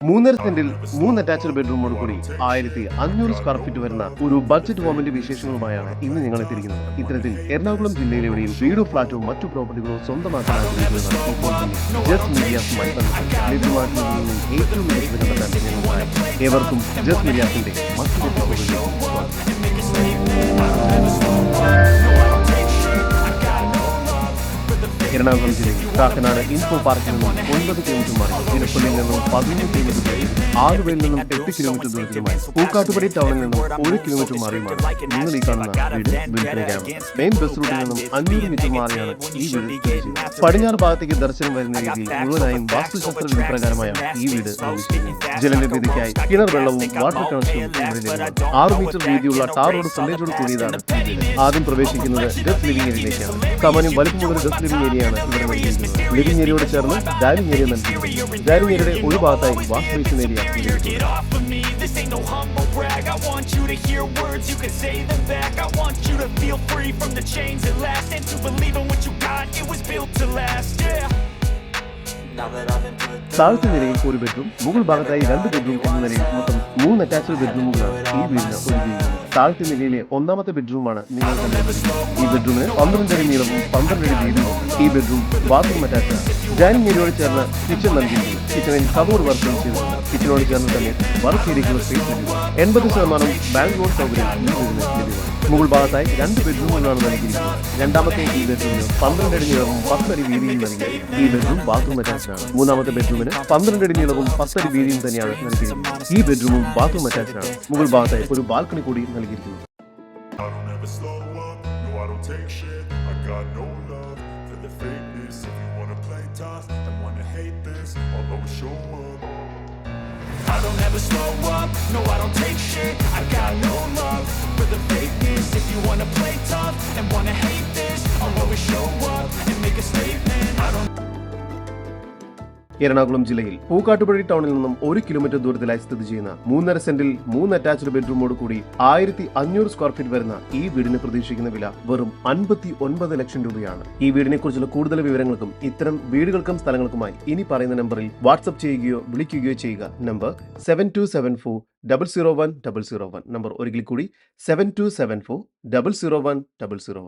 മൂന്നര സെന്റിൽ മൂന്ന് അറ്റാച്ച്ഡ് ബെഡ്റൂമോട് കൂടി ആയിരത്തി അഞ്ഞൂറ് സ്ക്വയർ ഫീറ്റ് വരുന്ന ഒരു ബഡ്ജറ്റ് ഹോമിന്റെ വിശേഷങ്ങളുമായാണ് ഇന്ന് ഞങ്ങൾ എത്തിയിരിക്കുന്നത്. ഇത്തരത്തിൽ എറണാകുളം ജില്ലയിലെവിടെയും വീടോ ഫ്ളാറ്റോ മറ്റു പ്രോപ്പർട്ടികളോ സ്വന്തമാക്കാൻ ഏവർക്കും ജസ്റ്റ് മീഡിയാസിന്റെ മറ്റൊരു എറണാകുളം ജില്ലയിൽ കാക്കനാട് ഇൻഫോ പാർക്കിൽ നിന്നും ഒൻപത് കിലോമീറ്റർ മാറി തിരുപ്പള്ളിയിൽ നിന്നും പതിനൊന്ന് കിലോമീറ്റർ ദൂരത്തിലും ആലുവയിൽ നിന്നും എട്ട് കിലോമീറ്റർ ദൂരത്തിലുമായി പൂക്കാട്ടുപടി ടൗണിൽ നിന്നും ഒരു കിലോമീറ്റർ മാറിയുമാണ് നിങ്ങൾ ഈ കാണുന്ന വീട് വിൽപ്പനയ്ക്കാണ്. മെയിൻ ബസ് റൂട്ടിൽ നിന്നും അഞ്ഞൂറ് മീറ്റർ മാറിയാണ് ഈ വീട് പടിഞ്ഞാറ് ഭാഗത്തേക്ക് ദർശനം വരുന്ന രീതിയിൽ മുഴുവനായും വാസ്തുശാസ്ത്ര വിധി പ്രകാരമായാണ് ഈ വീട് ജലനിധിക്കായി കിണർ വെള്ളവും വാട്ടർ കണക്ഷനും ആറു മീറ്റർ വീതിയുള്ള ടാർ റോഡ് ഫ്രണ്ടേജോട് കൂടിയതാണ് ആദ്യം പ്രവേശിക്കുന്നത് ഗസ്റ്റ് ലിവിംഗ് ഏരിയയിലേക്കാണ് സാമാന്യം വലുപ്പമുള്ള ഗസ്റ്റ് ലിവിംഗ് ഏരിയയാണ് ഇവിടെ നൽകിയിരുന്നത് ലിവിംഗ് ഏരിയയോട് ചേർന്ന് ഡാനിംഗ് ഏരിയ നൽകി. ഡാനിംഗ് ഏരിയയുടെ ഒരു ഭാഗത്തായി വാഷ് ബേസിൻ ഏരിയ താഴത്തെ നിലയിൽ ഒരു ബെഡ്റൂം മുകൾ ഭാഗത്തായി രണ്ട് ബെഡ്റൂം എന്ന നിലയിൽ മൊത്തം മൂന്ന് അറ്റാച്ച്ഡ് ബെഡ്റൂമുകളാണ് ഈ വീടിന് ഒരു വീട്. താഴത്തെ നിലയിലെ ഒന്നാമത്തെ ബെഡ്റൂമാണ് നിങ്ങൾ ഈ ബെഡ്റൂമിന് പന്ത്രണ്ട് അടി നീളവും പന്ത്രണ്ട് അടി വീതിയുമുണ്ട് ഈ ബെഡ്റൂം ബാത്റൂം അറ്റാച്ച് ഡൈനിങ് ഏരിയയോട് ചേർന്ന് കിച്ചൺ നൽകിയിട്ടുണ്ട്. കിച്ചണിൽ കബോർഡ് വർക്കും ചെയ്തിട്ടുണ്ട്. കിച്ചണോട് ചേർന്ന് തന്നെ വർക്ക് ഏരിയയ്ക്കുള്ള സ്പേസ് എൺപത് ശതമാനം ബാങ്ക് ലോൺ സൗകര്യം ലഭ്യമാണ്. മുകൾ ഭാഗത്തായി രണ്ട് ബെഡ്റൂമുകളാണ് നൽകിയിരിക്കുന്നത് രണ്ടാമത്തെ ഈ ബെഡ്റൂമിന് പന്ത്രണ്ട് അടി നീളവും പത്തടി വീതിയും നൽകി. ഈ ബെഡ്റൂം ബാത്റൂം അറ്റാച്ച്ഡാണ് മൂന്നാമത്തെ ബെഡ്റൂമിന് പന്ത്രണ്ട് അടി നീളവും പത്തടി വീതിയും തന്നെയാണ് നൽകിയിരിക്കുന്നത് ഈ ബെഡ്റൂമും ബാത്റൂം അറ്റാച്ച്ഡാണ് മുകൾ ഭാഗത്തായി ഒരു ബാൽക്കണി കൂടി നൽകിയിരിക്കുന്നു. I don't ever slow up, no I don't take shit. Ernakulam ജില്ലയിൽ പൂക്കാട്ടുപുഴി ടൗണിൽ നിന്നും ഒരു കിലോമീറ്റർ ദൂരത്തിലായി സ്ഥിതി ചെയ്യുന്ന മൂന്നര സെന്റിൽ മൂന്ന് അറ്റാച്ച്ഡ് ബെഡ്റൂമോട് കൂടി ആയിരത്തി അഞ്ഞൂറ് സ്ക്വയർ ഫീറ്റ് വരുന്ന ഈ വീടിന് പ്രതീക്ഷിക്കുന്ന വില വെറും അൻപത്തി ഒൻപത് ലക്ഷം രൂപയാണ്. ഈ വീടിനെ കുറിച്ചുള്ള കൂടുതൽ വിവരങ്ങൾക്കും ഇത്തരം വീടുകൾക്കും സ്ഥലങ്ങൾക്കുമായി ഇനി പറയുന്ന നമ്പറിൽ വാട്സ്ആപ്പ് ചെയ്യുകയോ വിളിക്കുകയോ ചെയ്യുക. Number seven two seven four double zero one double zero one number ഒരിക്കൽ കൂടി seven two seven four double zero one double zero one